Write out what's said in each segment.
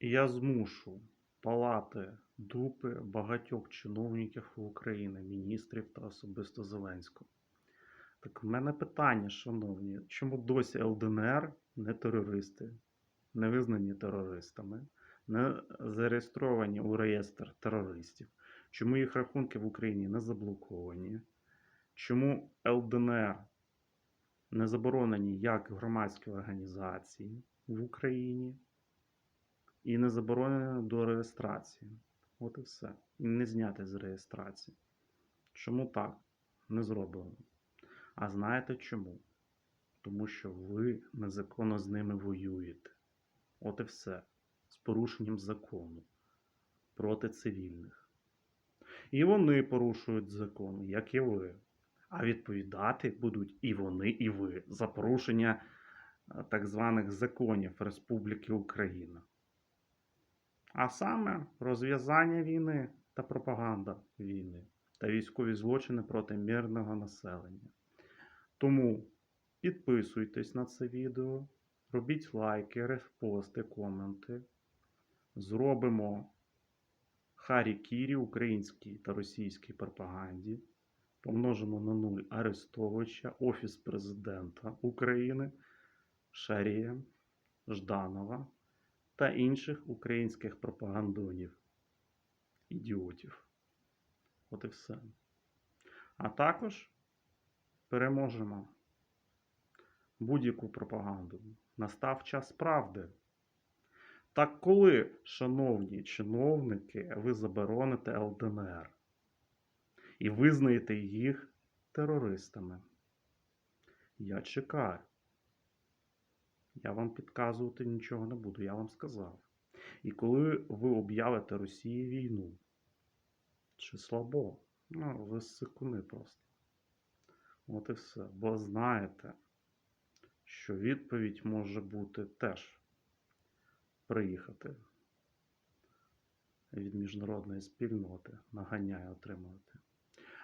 я змушу палати дупи багатьох чиновників України, міністрів та особисто Зеленського. Так в мене питання, шановні, чому досі ЛДНР не терористи, не визнані терористами, не зареєстровані у реєстр терористів? Чому їх рахунки в Україні не заблоковані? Чому ЛДНР не заборонені як громадські організації в Україні і не заборонені до реєстрації? От і все. І не зняти з реєстрації. Чому так не зроблено? А знаєте чому? Тому що ви незаконно з ними воюєте. От і все. З порушенням закону проти цивільних. І вони порушують закон, як і ви. А відповідати будуть і вони, і ви за порушення е, так званих законів Республіки Україна. А саме розв'язання війни та пропаганда війни та військові злочини проти мирного населення. Тому підписуйтесь на це відео, робіть лайки, репости, коменти. Зробимо Харі Кірі українській та російській пропаганді. Помножимо на нуль Арестовича, Офіс Президента України, Шарія, Жданова та інших українських пропагандонів, ідіотів. От і все. А також переможемо будь-яку пропаганду. Настав час правди. Так коли, шановні чиновники, ви забороните ЛДНР і визнаєте їх терористами? Я чекаю. Я вам підказувати нічого не буду, я вам сказав. І коли ви об'явите Росії війну, чи слабо, ну, ви сикуни просто. От і все. Бо знаєте, що відповідь може бути теж приїхати від міжнародної спільноти, наганяє отримувати.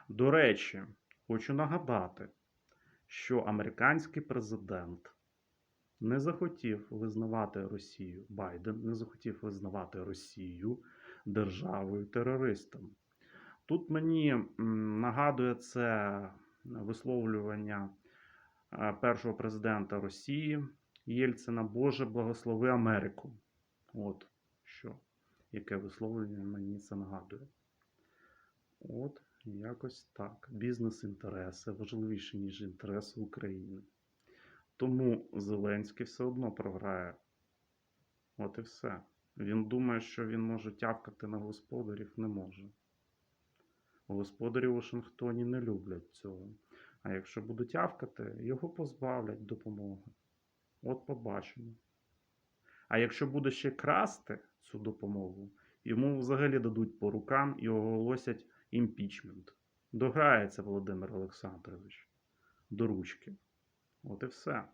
До речі, хочу нагадати, що американський президент не захотів визнавати Росію, Байден не захотів визнавати Росію державою терористом. Тут мені нагадує це висловлювання е, першого президента Росії Єльцина Боже благослови Америку. От що, яке висловлювання мені це нагадує. От, якось так. Бізнес-інтереси важливіші, ніж інтереси України. Тому Зеленський все одно програє. От і все. Він думає, що він може тявкати на господарів, не може. Господарі у Вашингтоні не люблять цього. А якщо буде тявкати, його позбавлять допомоги. От побачимо. А якщо буде ще красти цю допомогу, йому взагалі дадуть по рукам і оголосять імпічмент. Дограється Володимир Олександрович до ручки. От і все.